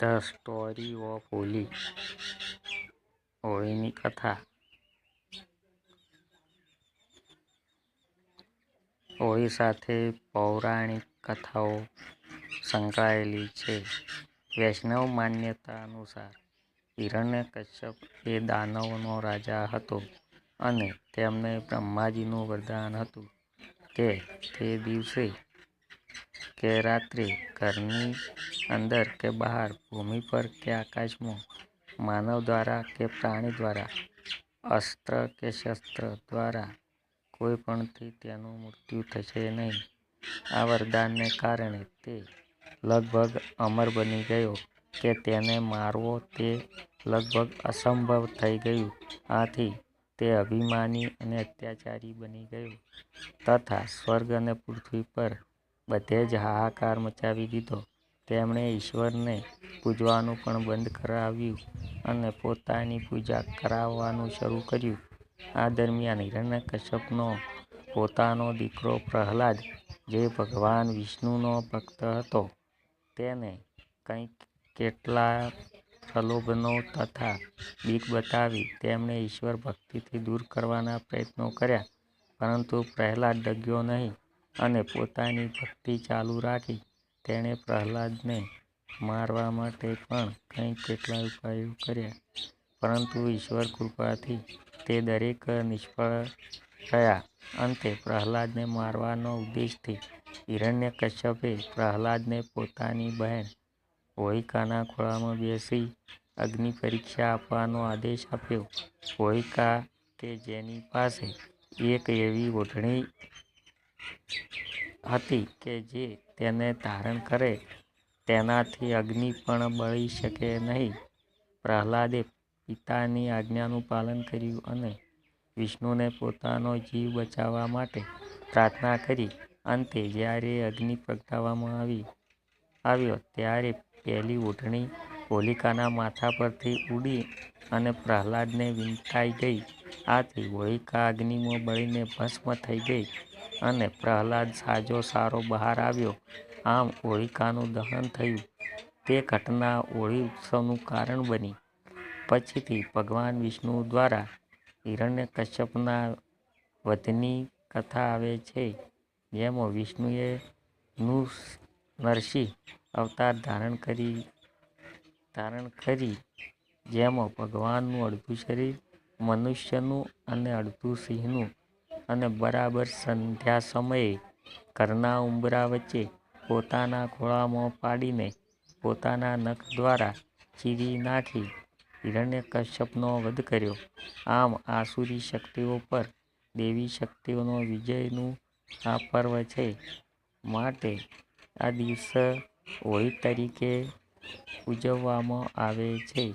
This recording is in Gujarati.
ધ સ્ટોરી ઓફ હોલી હોળીની કથા હોળી સાથે પૌરાણિક કથાઓ સંકળાયેલી છે. વૈષ્ણવ માન્યતા અનુસાર હિરણ્ય કશ્યપ એ દાનવનો રાજા હતો અને તેમને બ્રહ્માજીનું વરદાન હતું કે તે દિવસે કે રાત્રિ ઘરની અંદર કે બહાર, ભૂમિ પર કે આકાશમાં, માનવ દ્વારા કે પ્રાણી દ્વારા, અસ્ત્ર કે શસ્ત્ર દ્વારા, કોઈ પણથી તેનું મૃત્યુ થશે નહીં. આ વરદાનને કારણે તે લગભગ અમર બની ગયો કે તેને મારવો તે લગભગ અસંભવ થઈ ગયું. આથી તે અભિમાની અને અત્યાચારી બની ગયો તથા સ્વર્ગ અને પૃથ્વી પર બધે જ હાહાકાર મચાવી દીધો. તેમણે ઈશ્વરને પૂજવાનું પણ બંધ કરાવ્યું અને પોતાની પૂજા કરાવવાનું શરૂ કર્યું. આ દરમિયાન હિરણ્યકશ્યપનો પોતાનો દીકરો પ્રહલાદ, જે ભગવાન વિષ્ણુનો ભક્ત હતો, તેને કંઈક કેટલા પ્રલોભનો તથા બીક બતાવી તેમણે ઈશ્વર ભક્તિથી દૂર કરવાના પ્રયત્નો કર્યા. પરંતુ પ્રહલાદ ડગ્યો નહીં. અને પોતાની ભક્તિ ચાલુ રાખી તેણે પ્રહલાદને મારવા માટે પણ કંઈક કેટલાય ઉપાયો કર્યા. પરંતુ ઈશ્વર કૃપાથી તે દરેક નિષ્ફળ રહ્યા. અંતે પ્રહલાદને મારવાનો ઉદ્દેશથી હિરણ્ય કશ્યપે પ્રહલાદને પોતાની બહેન હોલિકાના ખોળામાં બેસી અગ્નિ પરીક્ષા આપવાનો આદેશ આપ્યો. હોલિકા કે જેની પાસે એક એવી ઓઢણી હતી કે જે તેને ધારણ કરે, તેનાથી અગ્નિ પણ બળી શકે નહીં. પ્રહલાદે પિતાની આજ્ઞાનું પાલન કર્યું અને વિષ્ણુને પોતાનો જીવ બચાવવા માટે પ્રાર્થના કરી. અંતે જ્યારે અગ્નિ પ્રગટાવવામાં આવી, આવ્યો ત્યારે પહેલી ઓઢણી હોલિકાના માથા પરથી ઉડી અને પ્રહલાદને વીંટાઈ ગઈ. આથી હોલિકા અગ્નિમાં બળીને ભસ્મ થઈ ગઈ. અને પ્રહલાદ સાજો સારો બહાર આવ્યો. આમ હોળિકાનું દહન થયું. તે ઘટના હોળી ઉત્સવનું કારણ બની. પછીથી ભગવાન વિષ્ણુ દ્વારા હિરણ્યકશ્યપના વધની કથા આવે છે, જેમાં વિષ્ણુએ નરસિંહ અવતાર ધારણ કરી ધારણ કરી, જેમાં ભગવાનનું અડધું શરીર મનુષ્યનું અને અડધું સિંહનું અને બરાબર સંધ્યા સમયે ઘરના ઉંબરા વચ્ચે પોતાના ખોળામાં પાડીને પોતાના નખ દ્વારા ચીરી નાખી હિરણ્યકશ્યપનો વધ કર્યો. આમ આસુરી શક્તિઓ પર દેવી શક્તિઓનો વિજયનું આ પર્વ છે. માટે આ દિવસ હોળી તરીકે ઉજવવામાં આવે છે.